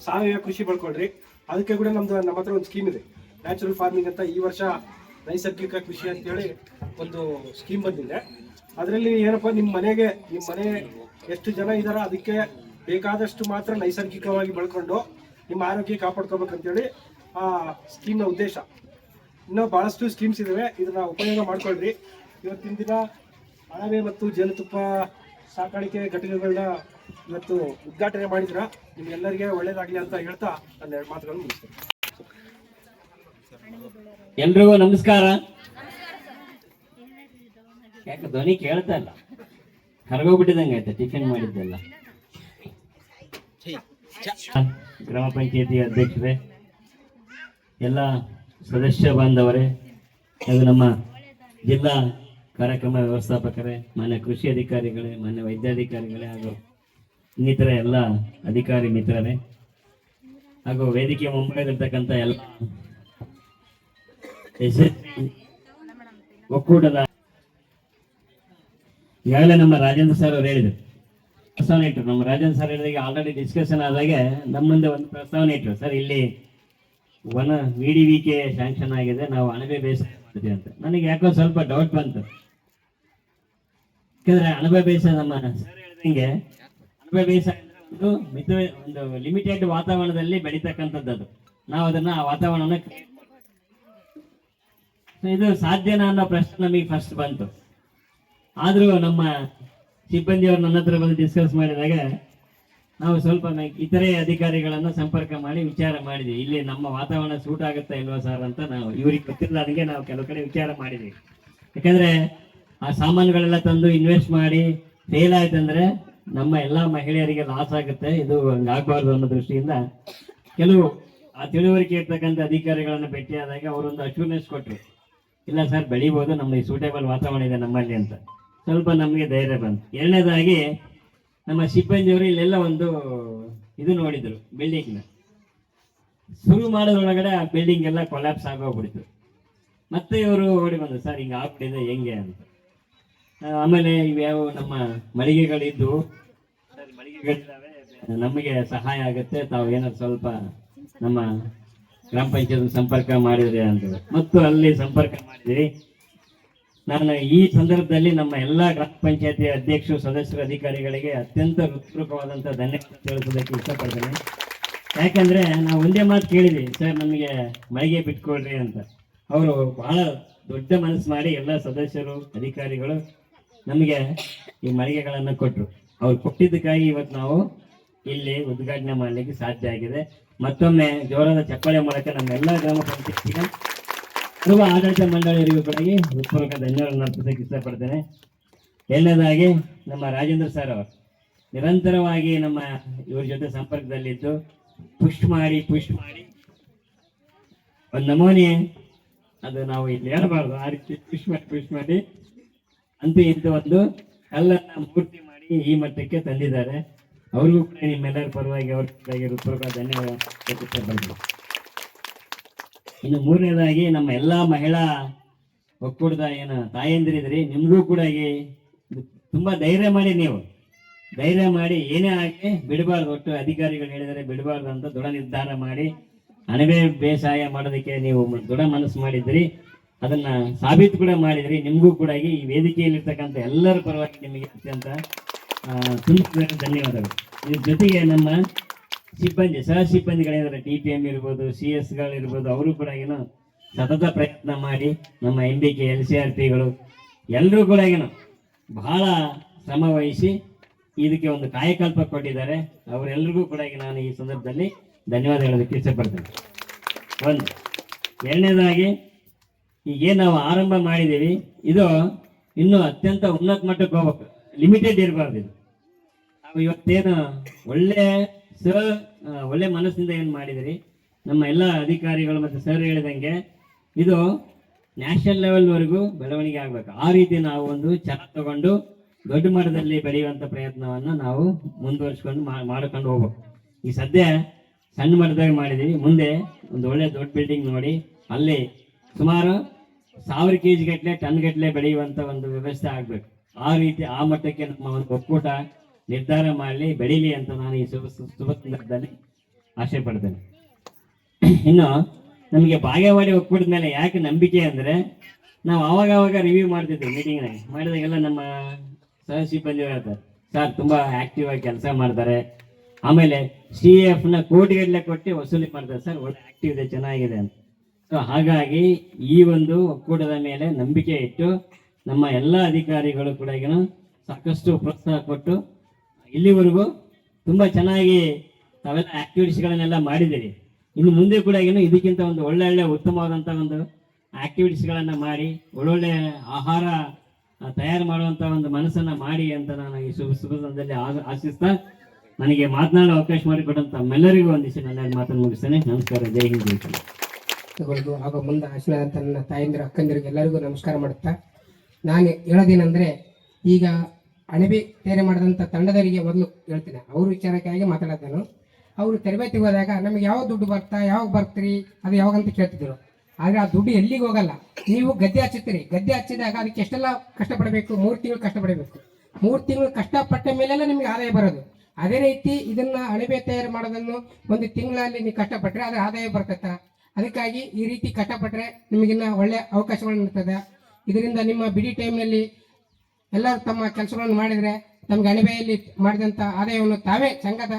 ಸಾವಯವ ಕೃಷಿ ಬಳ್ಕೊಳ್ರಿ. ಅದಕ್ಕೆ ಕೂಡ ನಮ್ದು, ನಮ್ಮ ಹತ್ರ ಒಂದು ಸ್ಕೀಮ್ ಇದೆ. ನ್ಯಾಚುರಲ್ ಫಾರ್ಮಿಂಗ್ ಅಂತ ಈ ವರ್ಷ ನೈಸರ್ಗಿಕ ಕೃಷಿ ಅಂತೇಳಿ ಒಂದು ಸ್ಕೀಮ್ ಬಂದಿದೆ. ಅದರಲ್ಲಿ ಏನಪ್ಪ ನಿಮ್ಮ ಮನೆಗೆ ನಿಮ್ಮ ಮನೆ ಎಷ್ಟು ಜನ ಇದ್ದಾರೋ ಅದಕ್ಕೆ ಬೇಕಾದಷ್ಟು ಮಾತ್ರ ನೈಸರ್ಗಿಕವಾಗಿ ಬೆಳ್ಕೊಂಡು ನಿಮ್ಮ ಆರೋಗ್ಯ ಕಾಪಾಡ್ಕೋಬೇಕಂತೇಳಿ ಆ ಸ್ಕೀಮ್ನ ಉದ್ದೇಶ. ಇನ್ನೂ ಭಾಳಷ್ಟು ಸ್ಕೀಮ್ಸ್ ಇದಾವೆ. ಇದನ್ನ ಉಪಯೋಗ ಮಾಡ್ಕೊಳ್ರಿ. ಇವತ್ತಿನ ದಿನ ಅಣಬೆ ಮತ್ತು ಜೇನುತುಪ್ಪ ಸಾಕಾಣಿಕೆ ಘಟಕಗಳನ್ನ ಇವತ್ತು ಉದ್ಘಾಟನೆ ಮಾಡಿದ್ರ ನಿಮ್ಗೆಲ್ಲರಿಗೆ ಒಳ್ಳೇದಾಗಲಿ ಅಂತ ಹೇಳ್ತಾ ನನ್ನ ಎರಡು ಮಾತುಗಳನ್ನು ಮುಗಿಸ್ತೇನೆ. ಎಲ್ರಿಗೂ ನಮಸ್ಕಾರ. ಯಾಕೆ ಧ್ವನಿ ಕೇಳ್ತಾ ಇಲ್ಲ? ಕರ್ಗೋಗ್ಬಿಟ್ಟಿದಂಗೆ ಆಯ್ತಾ ಟಿಫಿನ್ ಮಾಡಿದ್ದೆಲ್ಲ? ಗ್ರಾಮ ಪಂಚಾಯತಿ ಅಧ್ಯಕ್ಷರೇ, ಎಲ್ಲ ಸದಸ್ಯ ಬಾಂಧವರೇ, ಹಾಗೂ ನಮ್ಮ ಜಿಲ್ಲಾ ಕಾರ್ಯಕ್ರಮ ವ್ಯವಸ್ಥಾಪಕರೇ, ಮಾನ್ಯ ಕೃಷಿ ಅಧಿಕಾರಿಗಳೇ, ಮಾನ್ಯ ವೈದ್ಯಾಧಿಕಾರಿಗಳೇ, ಹಾಗೂ ಇನ್ನಿತರ ಎಲ್ಲ ಅಧಿಕಾರಿ ಮಿತ್ರರೇ, ಹಾಗೂ ವೇದಿಕೆ ಮುಂಭಾಗದಲ್ಲಿರ್ತಕ್ಕಂಥ ಎಲ್ಲ ಒಕ್ಕೂಟದ ಈಗಾಗಲೇ ನಮ್ಮ ರಾಜೇಂದ್ರ ಸರ್ ಅವರು ಹೇಳಿದರು. ಪ್ರಸ್ತಾವನೆ ಇಟ್ಟರು ನಮ್ಮ ರಾಜನ್ ಸರ್ ಹೇಳಿದಾಗ ಆಲ್ರೆಡಿ ಡಿಸ್ಕಷನ್ ಆದಾಗ ನಮ್ಮ ಮುಂದೆ ಒಂದು ಪ್ರಸ್ತಾವನೆ ಇಟ್ಟರು ಸರ್, ಇಲ್ಲಿ ವನ ಕೆ ಸ್ಯಾಂಕ್ಷನ್ ಆಗಿದೆ, ನಾವು ಅಣಬೆ ಬೇಸಾಯ ಮಾಡ್ತೀವಿ ಅಂತ. ನನಗೆ ಯಾಕೋ ಸ್ವಲ್ಪ ಡೌಟ್ ಬಂತು. ಯಾಕಂದ್ರೆ ಅಣಬೆ ಬೇಸಾಯ ನಮ್ಮ ಸರ್ ಹೇಳಿದಂಗೆ ಅಣಬೆ ಬೇಸಾಯ ಒಂದು ಮಿತ ಒಂದು ಲಿಮಿಟೆಡ್ ವಾತಾವರಣದಲ್ಲಿ ಬೆಳೀತಕ್ಕಂಥದ್ದು ಅದು. ನಾವು ಅದನ್ನ ಆ ವಾತಾವರಣ ಇದು ಸಾಧ್ಯನಾ ಅನ್ನೋ ಪ್ರಶ್ನೆ ನಮಗೆ ಫಸ್ಟ್ ಬಂತು. ಆದರೂ ನಮ್ಮ ಸಿಬ್ಬಂದಿಯವರು ನನ್ನ ಹತ್ರ ಬಂದು ಡಿಸ್ಕಸ್ ಮಾಡಿದಾಗ ನಾವು ಸ್ವಲ್ಪ ಇತರೆ ಅಧಿಕಾರಿಗಳನ್ನ ಸಂಪರ್ಕ ಮಾಡಿ ವಿಚಾರ ಮಾಡಿದ್ವಿ. ಇಲ್ಲಿ ನಮ್ಮ ವಾತಾವರಣ ಸೂಟ್ ಆಗುತ್ತಾ ಇಲ್ವಾ ಸರ್ ಅಂತ ನಾವು ಇವ್ರಿಗೆ ಗೊತ್ತಿಲ್ಲದಂಗೆ ನಾವು ಕೆಲವು ಕಡೆ ವಿಚಾರ ಮಾಡಿದ್ವಿ. ಯಾಕಂದ್ರೆ ಆ ಸಾಮಾನುಗಳೆಲ್ಲ ತಂದು ಇನ್ವೆಸ್ಟ್ ಮಾಡಿ ಫೇಲ್ ಆಯ್ತಂದ್ರೆ ನಮ್ಮ ಎಲ್ಲಾ ಮಹಿಳೆಯರಿಗೆ ಲಾಸ್ ಆಗುತ್ತೆ. ಇದು ಹಂಗಾಗಬಾರ್ದು ಅನ್ನೋ ದೃಷ್ಟಿಯಿಂದ ಕೆಲವು ಆ ತಿಳುವಳಿಕೆ ಇರ್ತಕ್ಕಂಥ ಅಧಿಕಾರಿಗಳನ್ನ ಭೇಟಿಯಾದಾಗ ಅವರೊಂದು ಅಶ್ಯೂರ್ನೆಸ್ ಕೊಟ್ಟರು ಇಲ್ಲ ಸರ್ ಬೆಳಿಬೋದು ನಮ್ಗೆ ಸೂಟೇಬಲ್ ವಾತಾವರಣ ಇದೆ ನಮ್ಮಲ್ಲಿ ಅಂತ. ಸ್ವಲ್ಪ ನಮಗೆ ಧೈರ್ಯ ಬಂತು. ಎರಡನೇದಾಗಿ ನಮ್ಮ ಸಿಬ್ಬಂದಿಯವರು ಇಲ್ಲೆಲ್ಲ ಒಂದು ಇದು ನೋಡಿದ್ರು ಬಿಲ್ಡಿಂಗ್ನ ಶುರು ಮಾಡೋದ್ರೊಳಗಡೆ ಆ ಬಿಲ್ಡಿಂಗ್ ಎಲ್ಲ ಕೊಲ್ಯಾಪ್ಸ್ ಆಗೋಗ್ಬಿಡ್ತು. ಮತ್ತೆ ಇವರು ಓಡಿ ಬಂದ್ರು, ಸರ್, ಹಿಂಗೆ ಆಗ್ಬಿಟ್ಟಿದೆ ಹೆಂಗೆ ಅಂತ. ಆಮೇಲೆ ಇವ್ಯಾವ ನಮ್ಮ ಮಳಿಗೆಗಳಿದ್ದು, ನಮಗೆ ಸಹಾಯ ಆಗುತ್ತೆ, ತಾವು ಏನಾದ್ರು ಸ್ವಲ್ಪ ನಮ್ಮ ಗ್ರಾಮ ಪಂಚಾಯತ್ ಸಂಪರ್ಕ ಮಾಡಿದ್ರಿ ಅಂತ. ಮತ್ತು ಅಲ್ಲಿ ಸಂಪರ್ಕ ಮಾಡಿದಿರಿ ನಾನು ಈ ಸಂದರ್ಭದಲ್ಲಿ ನಮ್ಮ ಎಲ್ಲಾ ಗ್ರಾಮ ಪಂಚಾಯತಿ ಅಧ್ಯಕ್ಷರು, ಸದಸ್ಯರು, ಅಧಿಕಾರಿಗಳಿಗೆ ಅತ್ಯಂತ ಹೃತ್ಪೂರ್ವಕವಾದಂಥ ಧನ್ಯವಾದ ತಿಳಿಸೋದಕ್ಕೆ ಇಷ್ಟಪಡ್ತೇನೆ. ಯಾಕಂದ್ರೆ ನಾವು ಒಂದೇ ಮಾತು ಕೇಳಿದ್ವಿ, ಸರ್, ನಮಗೆ ಮಳಿಗೆ ಬಿಟ್ಕೊಳ್ರಿ ಅಂತ. ಅವರು ಬಹಳ ದೊಡ್ಡ ಮನಸ್ಸು ಮಾಡಿ ಎಲ್ಲ ಸದಸ್ಯರು, ಅಧಿಕಾರಿಗಳು ನಮಗೆ ಈ ಮಳಿಗೆಗಳನ್ನು ಕೊಟ್ಟರು ಅವ್ರು ಕೊಟ್ಟಿದ್ದಕ್ಕಾಗಿ ಇವತ್ತು ನಾವು ಇಲ್ಲಿ ಉದ್ಘಾಟನೆ ಮಾಡಲಿಕ್ಕೆ ಸಾಧ್ಯ ಆಗಿದೆ. ಮತ್ತೊಮ್ಮೆ ಜೋರಾದ ಚಪ್ಪಾಳೆ ಮೂಲಕ ನಮ್ಮ ಎಲ್ಲ ಗ್ರಾಮ ಪಂಚಾಯತಿಗೆ ಸರ್ವ ಆಡಳಿತ ಮಂಡಳಿಯವರಿಗೂ ಕೂಡ ಹೃತ್ಪೂರ್ವಕ ಧನ್ಯವಾದ ಅರ್ಪಿಸಕ್ಕೆ ಇಷ್ಟಪಡ್ತೇನೆ ಎಲ್ಲದಾಗಿ ನಮ್ಮ ರಾಜೇಂದ್ರ ಸರ್ ಅವರು ನಿರಂತರವಾಗಿ ನಮ್ಮ ಇವ್ರ ಜೊತೆ ಸಂಪರ್ಕದಲ್ಲಿದ್ದು ಪುಷ್ ಮಾಡಿ ಪುಷ್ ಮಾಡಿ. ಒಂದು ನಮೂನೆ ಅದು ನಾವು ಇಲ್ಲಿ ಹೇಳಬಾರ್ದು, ಆ ರೀತಿ ಪುಷ್ ಮಾಡಿ ಪುಷ್ ಮಾಡಿ. ಅಂತೂ ಇಂಥ ಒಂದು ಕಲ್ಲನ್ನ ಮೂರ್ತಿ ಮಾಡಿ ಈ ಮಟ್ಟಕ್ಕೆ ತಂದಿದ್ದಾರೆ. ಅವ್ರಿಗೂ ಕೂಡ ನಿಮ್ಮೆಲ್ಲರ ಪರವಾಗಿ ಅವ್ರ ಪರವಾಗಿ ಧನ್ಯವಾದ. ಇನ್ನು ಮೂರನೇದಾಗಿ ನಮ್ಮ ಎಲ್ಲಾ ಮಹಿಳಾ ಒಕ್ಕೂಟದ ಏನು ತಾಯಂದಿರಿದ್ರಿ ನಿಮ್ಗೂ ಕೂಡ ತುಂಬಾ ಧೈರ್ಯ ಮಾಡಿ ನೀವು. ಧೈರ್ಯ ಮಾಡಿ ಏನೇ ಆಗಿ ಬಿಡಬಾರ್ದು, ಒಟ್ಟು ಅಧಿಕಾರಿಗಳು ಹೇಳಿದರೆ ಬಿಡಬಾರ್ದು ಅಂತ ದೃಢ ನಿರ್ಧಾರ ಮಾಡಿ ಅಣಬೆ ಬೇಸಾಯ ಮಾಡೋದಕ್ಕೆ ನೀವು ದೃಢ ಮನಸ್ಸು ಮಾಡಿದ್ರಿ. ಅದನ್ನ ಸಾಬೀತು ಕೂಡ ಮಾಡಿದ್ರಿ. ನಿಮಗೂ ಕೂಡ ಈ ವೇದಿಕೆಯಲ್ಲಿರ್ತಕ್ಕಂಥ ಎಲ್ಲರ ಪರವಾಗಿ ನಿಮಗೆ ಅತ್ಯಂತ ಧನ್ಯವಾದಗಳು. ಇದ್ರ ಜೊತೆಗೆ ನಮ್ಮ ಸಿಬ್ಬಂದಿ, ಸಹ ಸಿಬ್ಬಂದಿಗಳೇನಾದ್ರೆ ಟಿ ಪಿ ಎಂ ಇರ್ಬೋದು, ಸಿ ಎಸ್ ಗಳಿರ್ಬೋದು ಅವರು ಕೂಡ ಏನು ಸತತ ಪ್ರಯತ್ನ ಮಾಡಿ ನಮ್ಮ M B K, L C R ಪಿಗಳು ಎಲ್ಲರೂ ಕೂಡ ಏನು ಬಹಳ ಶ್ರಮ ವಹಿಸಿ ಇದಕ್ಕೆ ಒಂದು ಕಾಯಕಲ್ಪ ಕೊಟ್ಟಿದ್ದಾರೆ. ಅವರೆಲ್ಲರಿಗೂ ಕೂಡ ಈಗ ನಾನು ಈ ಸಂದರ್ಭದಲ್ಲಿ ಧನ್ಯವಾದ ಹೇಳೋದಕ್ಕೆ ಇಷ್ಟಪಡ್ತೇನೆ. ಒಂದು, ಎರಡನೇದಾಗಿ, ಈಗೇನು ನಾವು ಆರಂಭ ಮಾಡಿದ್ದೀವಿ, ಇದು ಇನ್ನೂ ಅತ್ಯಂತ ಉನ್ನತ ಮಟ್ಟಕ್ಕೆ ಹೋಗ್ಬೇಕು. ಲಿಮಿಟೆಡ್ ಇರಬಾರ್ದು ಇದು. ನಾವು ಇವತ್ತೇನು ಒಳ್ಳೆ ಸ ಆ, ಒಳ್ಳೆ ಮನಸ್ಸಿಂದ ಏನು ಮಾಡಿದಿರಿ? ನಮ್ಮ ಎಲ್ಲ ಅಧಿಕಾರಿಗಳು ಮತ್ತು ಸರ್ ಹೇಳಿದಂಗೆ ಇದು ನ್ಯಾಷನಲ್ ಲೆವೆಲ್ವರೆಗೂ ಬೆಳವಣಿಗೆ ಆಗ್ಬೇಕು. ಆ ರೀತಿ ನಾವು ಒಂದು ಛಲ ತಗೊಂಡು ದೊಡ್ಡ ಮಟ್ಟದಲ್ಲಿ ಬೆಳೆಯುವಂಥ ಪ್ರಯತ್ನವನ್ನು ನಾವು ಮುಂದುವರಿಸ್ಕೊಂಡು ಮಾಡ್ಕೊಂಡು ಹೋಗ್ಬೇಕು. ಈ ಸದ್ಯ ಸಣ್ಣ ಮಟ್ಟದಾಗ ಮಾಡಿದ್ದೀವಿ ಮುಂದೆ ಒಂದು ಒಳ್ಳೆ ದೊಡ್ಡ ಬಿಲ್ಡಿಂಗ್ ನೋಡಿ ಅಲ್ಲಿ ಸುಮಾರು ಸಾವಿರ ಕೆ ಜಿ ಗಟ್ಟಲೆ ಟನ್ ಗಟ್ಟಲೆ ಬೆಳೆಯುವಂಥ ಒಂದು ವ್ಯವಸ್ಥೆ ಆಗಬೇಕು. ಆ ರೀತಿ ಆ ಮಟ್ಟಕ್ಕೆ ನಮ್ಮ ಒಂದು ಒಕ್ಕೂಟ ನಿರ್ಧಾರ ಮಾಡಲಿ, ಬೆಳೀಲಿ ಅಂತ ನಾನು ಈ ಶುಭ ಶುಭ ಸಂದರ್ಭದಲ್ಲಿ ಆಶೆ ಪಡ್ತೇನೆ. ಇನ್ನು ನಮಗೆ ಬಾಗೇವಾಡಿ ಒಕ್ಕೂಟದ ಮೇಲೆ ಯಾಕೆ ನಂಬಿಕೆ ಅಂದರೆ ನಾವು ಆವಾಗ ಆವಾಗ ರಿವ್ಯೂ ಮಾಡ್ತಿದ್ವಿ ಮೀಟಿಂಗ್ನಾಗ ಮಾಡಿದಾಗೆಲ್ಲ ನಮ್ಮ ಸಹ ಸಿಬ್ಬಂದಿ ಹೇಳ್ತಾರೆ ಸರ್ ತುಂಬ ಆಕ್ಟಿವ್ ಆಗಿ ಕೆಲಸ ಮಾಡ್ತಾರೆ. ಆಮೇಲೆ ಸಿ ಎಫ್ನ ಕೋಟಿಗಟ್ಟಲೆ ಕೊಟ್ಟು ವಸೂಲಿ ಮಾಡ್ತಾರೆ. ಸರ್ ಒಳ್ಳೆ ಆಕ್ಟಿವ್ ಇದೆ, ಚೆನ್ನಾಗಿದೆ ಅಂತ. ಸೊ ಹಾಗಾಗಿ ಈ ಒಂದು ಒಕ್ಕೂಟದ ಮೇಲೆ ನಂಬಿಕೆ ಇಟ್ಟು ನಮ್ಮ ಎಲ್ಲ ಅಧಿಕಾರಿಗಳು ಕೂಡ ಈಗ ಸಾಕಷ್ಟು ಪ್ರೋತ್ಸಾಹ ಕೊಟ್ಟು ಇಲ್ಲಿವರೆಗೂ ತುಂಬ ಚೆನ್ನಾಗಿ ತಾವೆಲ್ಲ ಆಕ್ಟಿವಿಟೀಸ್ಗಳನ್ನೆಲ್ಲ ಮಾಡಿದ್ದೀರಿ ಇನ್ನು ಮುಂದೆ ಕೂಡ ಏನು ಇದಕ್ಕಿಂತ ಒಂದು ಒಳ್ಳೊಳ್ಳೆ ಒಳ್ಳೆ ಉತ್ತಮವಾದಂಥ ಒಂದು ಆಕ್ಟಿವಿಟೀಸ್ಗಳನ್ನು ಮಾಡಿ, ಒಳ್ಳೊಳ್ಳೆ ಆಹಾರ ತಯಾರು ಮಾಡುವಂಥ ಒಂದು ಮನಸ್ಸನ್ನು ಮಾಡಿ ಅಂತ ನಾನು ಈ ಶುಭ ಸಂದರ್ಭದಲ್ಲಿ ಆಶಿಸ್ತಾ ನನಗೆ ಮಾತನಾಡೋ ಅವಕಾಶ ಮಾಡಿಕೊಟ್ಟಂತ ತಮ್ಮೆಲ್ಲರಿಗೂ ಒಂದಿಷ್ಟು ನನ್ನ ಮಾತನ್ನು ಮುಗಿಸ್ತೇನೆ ನಮಸ್ಕಾರ, ಜೈ ಹಿಂದ್. ಗಳಿಗೂ ಹಾಗೂ ಮುಂದೆ ಆಶೀರ್ವಾದಂಥ ನನ್ನ ತಾಯಂದಿರು ಅಕ್ಕಂದಿರಿಗೆ ಎಲ್ಲರಿಗೂ ನಮಸ್ಕಾರ ಮಾಡುತ್ತಾ, ನಾನು ಹೇಳೋದೇನೆಂದರೆ ಈಗ ಅಣಬೆ ತಯಾರಿ ಮಾಡಿದಂಥ ತಂಡದವರಿಗೆ ಮೊದಲು ಹೇಳ್ತೀನಿ. ಅವ್ರ ವಿಚಾರಕ್ಕಾಗಿ ಮಾತಾಡೋದು ಅವರು ತರಬೇತಿ ಹೋದಾಗ ನಮಗೆ ಯಾವ ದುಡ್ಡು ಬರ್ತಾ, ಯಾವಾಗ ಬರ್ತೀರಿ, ಅದು ಯಾವಾಗ ಅಂತ ಕೇಳ್ತಿದ್ರು. ಆದರೆ ಆ ದುಡ್ಡು ಎಲ್ಲಿಗೆ ಹೋಗಲ್ಲ. ನೀವು ಗದ್ದೆ ಹಚ್ಚುತ್ತೀರಿ. ಗದ್ದೆ ಹಚ್ಚಿದಾಗ ಅದಕ್ಕೆ ಎಷ್ಟೆಲ್ಲ ಕಷ್ಟಪಡಬೇಕು? ಮೂರು ತಿಂಗಳು ಕಷ್ಟಪಡಬೇಕು. ಮೂರು ತಿಂಗಳು ಕಷ್ಟಪಟ್ಟ ಮೇಲೆಲ್ಲ ನಿಮಗೆ ಆದಾಯ ಬರೋದು. ಅದೇ ರೀತಿ ಇದನ್ನ ಅಣಬೆ ತಯಾರು ಮಾಡೋದನ್ನು ಒಂದು ತಿಂಗಳಲ್ಲಿ ನೀವು ಕಷ್ಟಪಟ್ಟರೆ ಅದರ ಆದಾಯ ಬರ್ತೈತ? ಅದಕ್ಕಾಗಿ ಈ ರೀತಿ ಕಷ್ಟಪಟ್ಟರೆ ನಿಮಗಿನ್ನ ಒಳ್ಳೆ ಅವಕಾಶಗಳು ಇರ್ತದೆ ಇದರಿಂದ ನಿಮ್ಮ ಬಿಡಿ ಟೈಮ್ನಲ್ಲಿ ಎಲ್ಲರೂ ತಮ್ಮ ಕೆಲಸಗಳನ್ನು ಮಾಡಿದರೆ ತಮಗೆ ಅಣಿಬೆಯಲ್ಲಿ ಮಾಡಿದಂಥ ಆದಾಯವನ್ನು ತಾವೇ ಸಂಘದ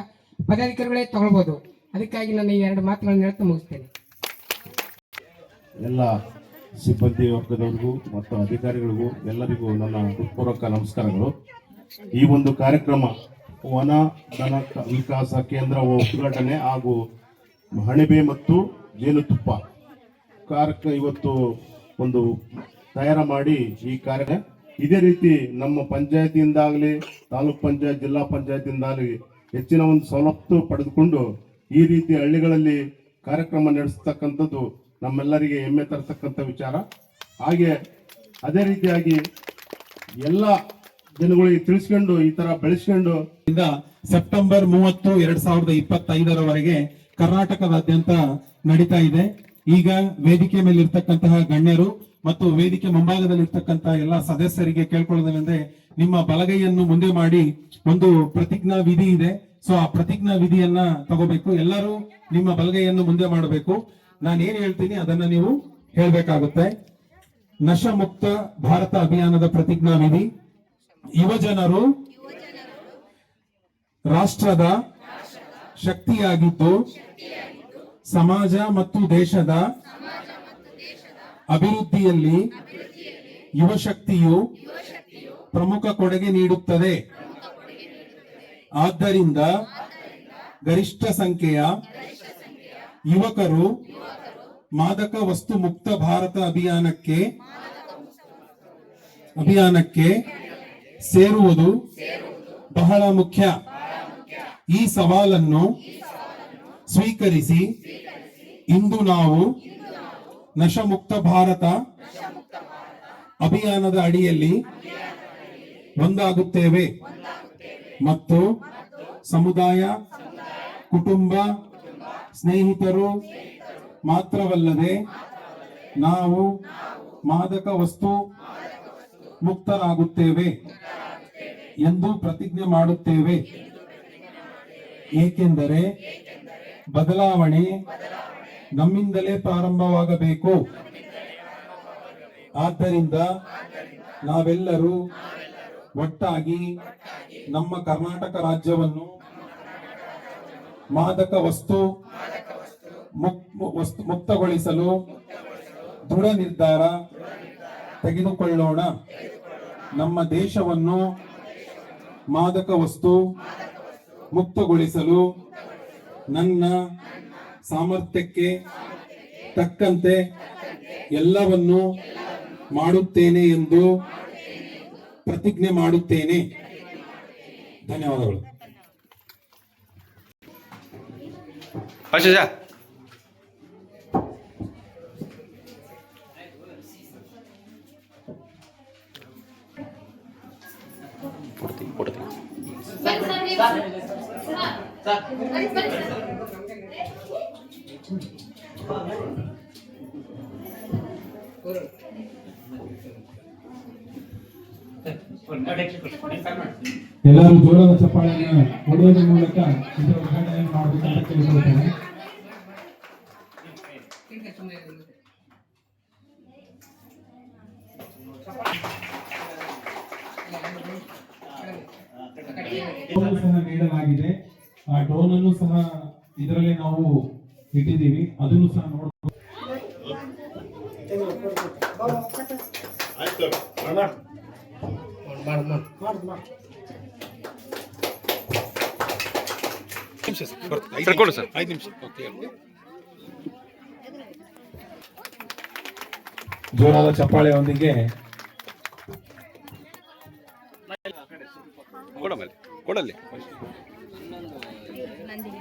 ಪದಾಧಿಕಾರಿಗಳೇ ತಗೊಳ್ಬೋದು. ಅದಕ್ಕಾಗಿ ನಾನು ಈ ಎರಡು ಮಾತುಗಳನ್ನು ಹೇಳ್ತಾ ಮುಗಿಸ್ತೇನೆ. ಎಲ್ಲ ಸಿಬ್ಬಂದಿ ವರ್ಗದವರಿಗೂ ಮತ್ತು ಅಧಿಕಾರಿಗಳಿಗೂ ಎಲ್ಲರಿಗೂ ನನ್ನ ಹೃತ್ಪೂರ್ವಕ ನಮಸ್ಕಾರಗಳು. ಈ ಒಂದು ಕಾರ್ಯಕ್ರಮ ವನ ಕ- ವಿಕಾಸ ಕೇಂದ್ರ ಉದ್ಘಾಟನೆ ಹಾಗೂ ಹಣಿಬೆ ಮತ್ತು ಜೇನುತುಪ್ಪ ಕಾರ್ಯ ಇವತ್ತು ಒಂದು ತಯಾರು ಮಾಡಿ ಈ ಕಾರ್ಯ ಇದೇ ರೀತಿ ನಮ್ಮ ಪಂಚಾಯತಿಯಿಂದಾಗಲಿ, ತಾಲೂಕ್ ಪಂಚಾಯತ್, ಜಿಲ್ಲಾ ಪಂಚಾಯತಿಯಿಂದಾಗಲಿ ಹೆಚ್ಚಿನ ಒಂದು ಸವಲತ್ತು ಪಡೆದುಕೊಂಡು ಈ ರೀತಿ ಹಳ್ಳಿಗಳಲ್ಲಿ ಕಾರ್ಯಕ್ರಮ ನಡೆಸತಕ್ಕಂಥದ್ದು ನಮ್ಮೆಲ್ಲರಿಗೆ ಹೆಮ್ಮೆ ತರತಕ್ಕಂಥ ವಿಚಾರ. ಹಾಗೆ ಅದೇ ರೀತಿಯಾಗಿ ಎಲ್ಲ ಜನಗಳಿಗೆ ತಿಳಿಸ್ಕೊಂಡು, ಈ ತರ ಬೆಳೆಸ್ಕೊಂಡು ಸೆಪ್ಟೆಂಬರ್ ಮೂವತ್ತು, ಎರಡ್ ಸಾವಿರದ ಇಪ್ಪತ್ತೈದರವರೆಗೆ ಕರ್ನಾಟಕದಾದ್ಯಂತ ನಡೀತಾ ಇದೆ. ಈಗ ವೇದಿಕೆ ಮೇಲೆ ಇರ್ತಕ್ಕಂತಹ ಗಣ್ಯರು ಮತ್ತು ವೇದಿಕೆ ಮುಂಭಾಗದಲ್ಲಿ ಇರ್ತಕ್ಕಂತ ಎಲ್ಲ ಸದಸ್ಯರಿಗೆ ಕೇಳ್ಕೊಳ್ಳೋದೇನೆಂದ್ರೆ ನಿಮ್ಮ ಬಲಗೈಯನ್ನು ಮುಂದೆ ಮಾಡಿ ಒಂದು ಪ್ರತಿಜ್ಞಾ ವಿಧಿ ಇದೆ. ಸೊ ಆ ಪ್ರತಿಜ್ಞಾ ವಿಧಿಯನ್ನ ತಗೋಬೇಕು. ಎಲ್ಲರೂ ನಿಮ್ಮ ಬಲಗೈಯನ್ನು ಮುಂದೆ ಮಾಡಬೇಕು. ನಾನು ಏನ್ ಹೇಳ್ತೀನಿ ಅದನ್ನ ನೀವು ಹೇಳ್ಬೇಕಾಗುತ್ತೆ. ನಶ ಮುಕ್ತ ಭಾರತ ಅಭಿಯಾನದ ಪ್ರತಿಜ್ಞಾ ವಿಧಿ. ಯುವಜನರು ರಾಷ್ಟ್ರದ ಶಕ್ತಿಯಾಗಿದ್ದು, ಸಮಾಜ ಮತ್ತು ದೇಶದ ಅಭಿವೃದ್ಧಿಯಲ್ಲಿ ಯುವಶಕ್ತಿಯು ಪ್ರಮುಖ ಕೊಡುಗೆ ನೀಡುತ್ತದೆ. ಆದ್ದರಿಂದ ಗರಿಷ್ಠ ಸಂಖ್ಯೆಯ ಯುವಕರು ಮಾದಕ ವಸ್ತು ಮುಕ್ತ ಭಾರತ ಅಭಿಯಾನಕ್ಕೆ ಅಭಿಯಾನಕ್ಕೆ ಸೇರುವುದು ಬಹಳ ಮುಖ್ಯ. ಈ ಸವಾಲನ್ನು ಸ್ವೀಕರಿಸಿ ಇಂದು ನಾವು ನಶಮುಕ್ತ ಭಾರತ ಅಭಿಯಾನದ ಅಡಿಯಲ್ಲಿ ಒಂದಾಗುತ್ತೇವೆ. ಮತ್ತು ಸಮುದಾಯ, ಕುಟುಂಬ, ಸ್ನೇಹಿತರು ಮಾತ್ರವಲ್ಲದೆ ನಾವು ಮಾದಕ ವಸ್ತು ಮುಕ್ತರಾಗುತ್ತೇವೆ ಎಂದು ಪ್ರತಿಜ್ಞೆ ಮಾಡುತ್ತೇವೆ. ಏಕೆಂದರೆ ಬದಲಾವಣೆ ನಮ್ಮಿಂದಲೇ ಪ್ರಾರಂಭವಾಗಬೇಕು. ಆದ್ದರಿಂದ ನಾವೆಲ್ಲರೂ ಒಟ್ಟಾಗಿ ನಮ್ಮ ಕರ್ನಾಟಕ ರಾಜ್ಯವನ್ನು ಮಾದಕ ವಸ್ತು ಮುಕ್- ವಸ್ತು ಮುಕ್ತಗೊಳಿಸಲು ದೃಢ ನಿರ್ಧಾರ ತೆಗೆದುಕೊಳ್ಳೋಣ. ನಮ್ಮ ದೇಶವನ್ನು ಮಾದಕ ವಸ್ತು ಮುಕ್ತಗೊಳಿಸಲು ನನ್ನ ಸಾಮರ್ಥ್ಯಕ್ಕೆ ತಕ್ಕಂತೆ ಎಲ್ಲವನ್ನು ಮಾಡುತ್ತೇನೆ ಎಂದು ಪ್ರತಿಜ್ಞೆ ಮಾಡುತ್ತೇನೆ. ಧನ್ಯವಾದಗಳು. ಆಶಾ ಎಲ್ಲರೂ ಜೋರದ ಚಪ್ಪಾಳೆಯನ್ನು ಕೊಡುವುದರ ಮೂಲಕ ಇದರ ಉದ್ಘಾಟನೆ ಮಾಡಬೇಕಂತ ಕೇಳಿಕೊಳ್ತೇನೆ. ನೀಡಲಾಗಿದೆ. ಆ ಡೋನ್ ಅನ್ನು ಸಹ ಇದರಲ್ಲಿ ನಾವು ಇಟ್ಟಿದ್ದೀವಿ. ಅದನ್ನು ಸಹ ನೋಡಬಹುದು ಸರ್ ಕೊಡು ಸರ್. ಜೋರಾದ ಚಪ್ಪಾಳೆಯೊಂದಿಗೆ ಕೊಡ